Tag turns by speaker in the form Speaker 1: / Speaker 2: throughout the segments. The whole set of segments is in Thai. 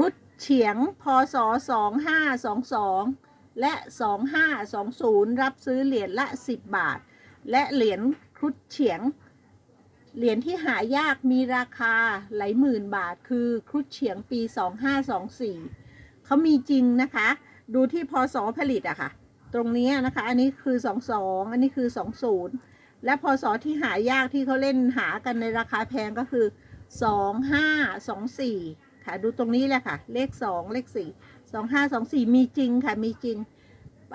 Speaker 1: ครุฑเฉียง พศสองห้าสองสองและสองห้าสองศูนย์รับซื้อเหรียญละสิบาท และเหรียญครุฑเฉียง เหรียญที่หายากมีราคาหลายหมื่นบาท คือครุฑเฉียงปีสองห้าสองสี่เขามีจริงนะคะ ดูที่พศผลิตอะค่ะ ตรงนี้นะคะ อันนี้คือสองสองอันนี้คือสองศูนย์และพศที่หายากที่เขาเล่นหากันในราคาแพงก็คือสองห้าสองสี่ ค่ะ ดูตรงนี้แหละค่ะ เลขสองเลขสี่สองห้าสองสี่มีจริงค่ะ มีจริง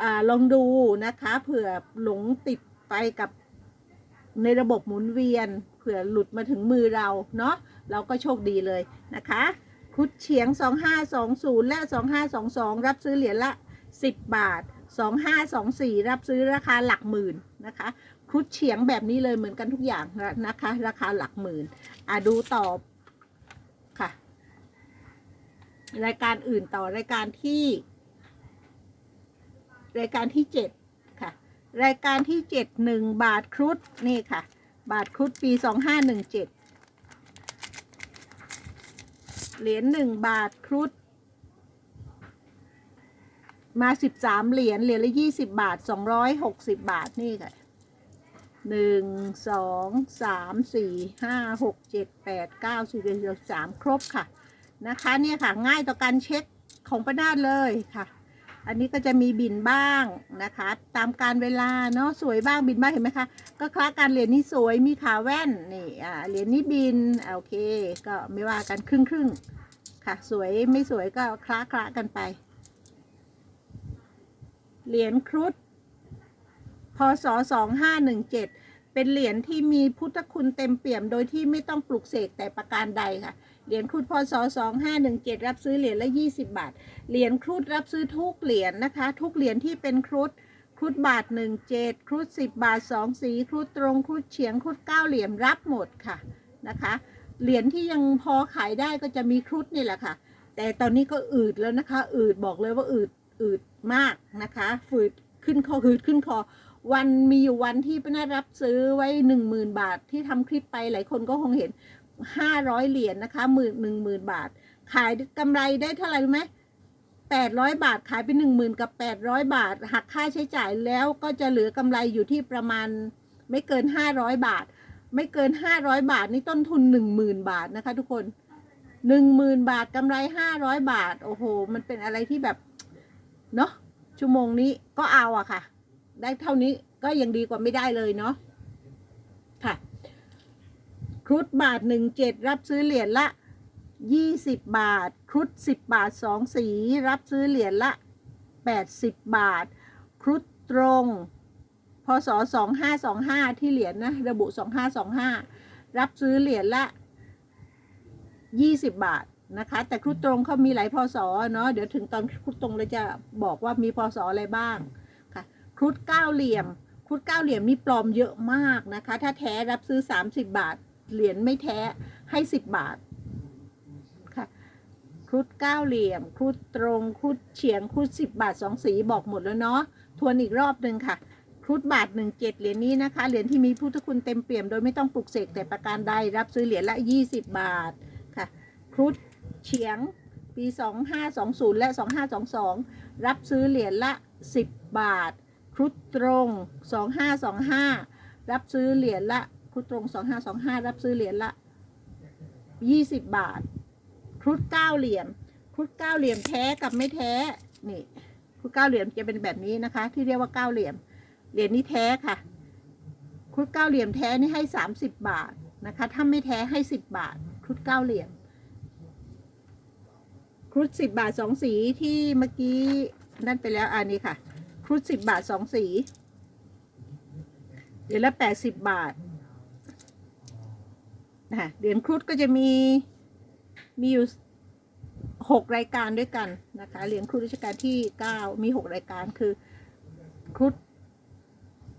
Speaker 1: อลองดูนะคะ เผื่อหลงติดไปกับในระบบหมุนเวียน เผื่อหลุดมาถึงมือเราเนาะเราก็โชคดีเลยนะคะครุดเฉียง 2520 และ 2522 รับซื้อเหรียญละ 10 บาท 2524 รับซื้อราคาหลักหมื่นนะคะครุดเฉียงแบบนี้เลยเหมือนกันทุกอย่างนะคะ ราคาหลักหมื่นอะดูต่อค่ะ รายการอื่นต่อรายการที่ รายการที่เจ็ดค่ะ รายการที่เจ็ดหนึ่งบาทครุฑนี่ค่ะ บาทครุฑปีสองห้าหนึ่งเจ็ดเหรียญหนึ่งบาทครุฑมาสิบสามเหรียญเหรียญละยี่สิบบาทสองร้อยหกสิบบาทนี่ค่ะหนึ่งสองสามสี่ห้าหกเจ็ดแปดเก้าสิบเอ็ดสิบสามครบค่ะ นะคะเนี่ยค่ะง่ายต่อการเช็คของประนาดเลยค่ะ อันนี้ก็จะมีบินบ้างนะคะ ตามการเวลาเนาะสวยบ้างบินบ้างเห็นไหมคะก็คล้าการเหรียญนี้สวยมีขาแว่นนี่อ่าเหรียญนี้บินโอเค ก็ไม่ว่ากันครึ่งครึ่งค่ะสวยไม่สวยก็คล้าคล้ากันไป เหรียญครุฑพศสองห้าหนึ่งเจ็ดเป็นเหรียญที่มีพุทธคุณเต็มเปี่ยมโดยที่ไม่ต้องปลุกเสกแต่ประการใดค่ะ เหรียญครุฑพศ2517 รับซื้อเหรียญละ 20 บาท เหรียญครุฑรับซื้อทุกเหรียญนะคะ ทุกเหรียญที่เป็นครุฑครุฑบาท 17 ครุฑ10 บาท 2 สี ครุฑตรง ครุฑเฉียง ครุฑ9เหรียญรับหมดค่ะนะคะ เหรียญที่ยังพอขายได้ก็จะมีครุฑนี่แหละค่ะ แต่ตอนนี้ก็อืดแล้วนะคะ อืดบอกเลยว่าอืดอืดมากนะคะฝืดขึ้นคอหืดขึ้นคอวันมีอยู่วันที่ป้ารับซื้อไว้หนึ่งหมื่นบาทที่ทำคลิปไปหลายคนก็คงเห็น ห้าร้อยเหรียญนะคะหมื่นหนึ่งหมื่นบาท ขายกำไรได้เท่าไหร่รู้ไหมแปดร้อยบาทขายไปหนึ่งหมื่นกับแปดร้อยบาท หักค่าใช้จ่ายแล้วก็จะเหลือกำไรอยู่ที่ประมาณไม่เกินห้าร้อยบาท ไม่เกินห้าร้อยบาทนี่ต้นทุนหนึ่งหมื่นบาทนะคะ ทุกคนหนึ่งหมื่นบาทกำไรห้าร้อยบาท โอ้โห มันเป็นอะไรที่แบบเนาะชั่วโมงนี้ก็เอาอะค่ะ ได้เท่านี้ก็ยังดีกว่าไม่ได้เลยเนาะ ครุฑบาทหนึ่งเจ็ดรับซื้อเหรียญละยี่สิบบาท ครุฑสิบบาทสองสี รับซื้อเหรียญละแปดสิบบาท ครุฑตรงพศสองห้าสองห้าที่เหรียญนะระบุสองห้าสองห้ารับซื้อเหรียญละยี่สิบบาทนะคะแต่ครุฑตรงเขามีหลายพศเนาะเดี๋ยวถึงตอนครุฑตรงเราจะบอกว่ามีพศอะไรบ้างค่ะครุฑเก้าเหลี่ยมครุฑเก้าเหลี่ยมนี่ปลอมเยอะมากนะคะ ถ้าแท้รับซื้อ 30 บาท เหรียญไม่แท้ให้10บบาทค่ะครุฑเก้าเหลี่ยมครุฑตรงครุฑเฉียงครุฑ10บาท2สีบอกหมดแล้วเนาะทวนอีกรอบหนึ่งค่ะครุฑบาท17เจ็ดเหรียญนี้นะคะเหรียญที่มีพุทธคุณเต็มเปี่ยมโดยไม่ต้องปลุกเสกแต่ประการใดรับซื้อเหรียญละ20บาทค่ะครุฑเฉียงปี 2520 และ 2522 รับซื้อเหรียญละ 10 บาท ครุฑตรง 2525 รับซื้อเหรียญละ ครุฑตรง2525รับซื้อเหรียญละ20บบาท ครุฑเก้าเหลี่ยม ครุฑเก้าเหลี่ยมแท้กับไม่แท้นี่ครุฑเก้าเหลี่ยมจะเป็นแบบนี้นะคะ ที่เรียกว่าเก้าเหลี่ยม เหรียญนี้แท้ค่ะ ครุฑเก้าเหลี่ยมแท้นี่ให้30บบาทนะคะ ถ้าไม่แท้ให้10บบาท ครุฑเก้าเหลี่ยม ครุฑสิบบาทสองสีที่เมื่อกี้นั่นไปแล้วอันนี้ค่ะ ครุฑสิบบาทสองสีเดี๋ยวละแปดสิบบาท นะคะเหรียญครุฑก็จะมีมีอยู่หกรายการด้วยกันนะคะเหรียญครุฑรัชกาลที่เก้ามีหกรายการคือครุฑ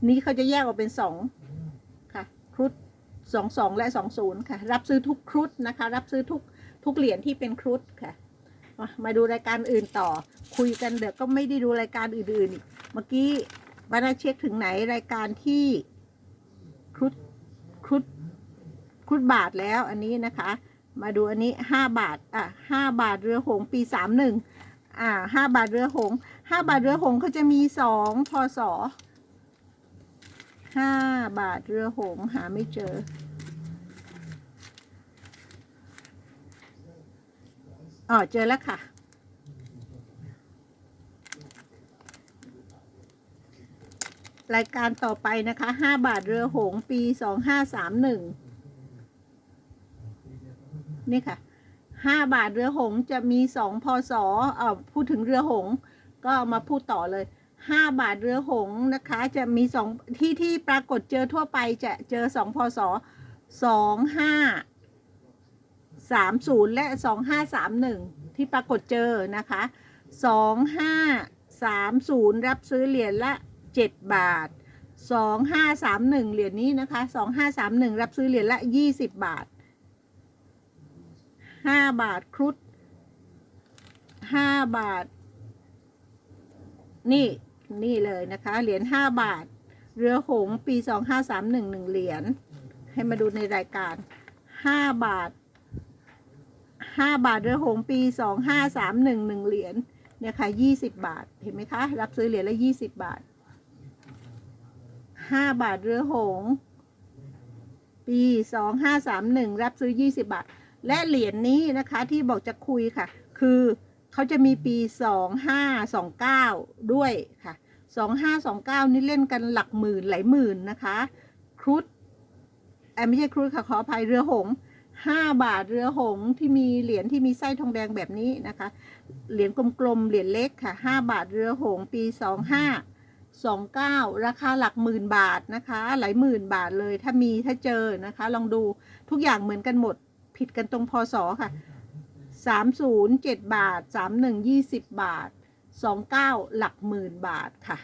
Speaker 1: นี้เขาจะแยกออกเป็นสองค่ะครุฑสองสองและสองศูนย์ค่ะ รับซื้อทุกครุฑนะคะ รับซื้อทุกทุกเหรียญที่เป็นครุฑค่ะ มาดูรายการอื่นต่อ คุยกันเดี๋ยวก็ไม่ได้ดูรายการอื่นๆอีกเมื่อกี้บานาเช็คถึงไหนรายการที่ครุฑ ครุฑครุฑบาทแล้วอันนี้นะคะ มาดูอันนี้ห้าบาทอะห้าบาทเรือหงปีสามหนึ่งอ่าห้าบาทเรือหงห้าบาทเรือหงเขาจะมีสองพศห้าบาทเรือหงหาไม่เจออ๋อเจอแล้วค่ะ รายการต่อไปนะคะห้าบาทเรือหง ปีสองห้าสามห นี่ค่ะห้าบาทเรือหงจะมีสองพศเอ่อพูดถึงเรือหง ก็มาพูดต่อเลยห้าบาทเรือหงนะคะ จะมีสองที่ที่ปรากฏเจอทั่วไปจะเจอสองพศสองห้าสามศูนย์และสองห้าสามหนึ่งที่ปรากฏเจอนะคะสองห้าสามศูนย์รับซื้อเหรียญละเจ็ดบาทสองห้าสามหนึ่งเหรียญนี้นะคะสองห้าสามหนึ่งรับซื้อเหรียญละยี่สิบบาท ห้าบาทครุฑห้าบาท นี่นี่เลยนะคะ เหรียญห้าบาท เรือหงปีสองห้าสามหนึ่งหนึ่งเหรียญให้มาดูในรายการห้าบาทห้าบาทเรือหงปีสองห้าสามหนึ่งหนึ่งเหรียญเนี่ยค่ะยี่สิบบาทเห็นไหมคะ รับซื้อเหรียญละยี่สิบบาทห้าบาทเรือหงปีสองห้าสามหนึ่งรับซื้อยี่สิบบาท และเหรียญนี้นะคะที่บอกจะคุยค่ะ คือเขาจะมีปีสองห้าสองเก้าด้วยค่ะสองห้าสองเก้านี่เล่นกันหลักหมื่นหลายหมื่นนะคะ ครุฑไม่ใช่ครุฑค่ะขออภัยเรือหงห้าบาทเรือหงที่มีเหรียญที่มีไส้ทองแดงแบบนี้นะคะ เหรียญกลมๆเหรียญเล็กค่ะห้าบาทเรือหงปีสองห้าสองเก้าราคาหลักหมื่นบาทนะคะ หลายหมื่นบาทเลยถ้ามีถ้าเจอนะคะ ลองดูทุกอย่างเหมือนกันหมด ผิดกันตรงพศค่ะสามศูนย์เจ็ดบาทสามหนึ่งยี่สิบบาทสองเก้าหลักหมื่นบาทค่ะ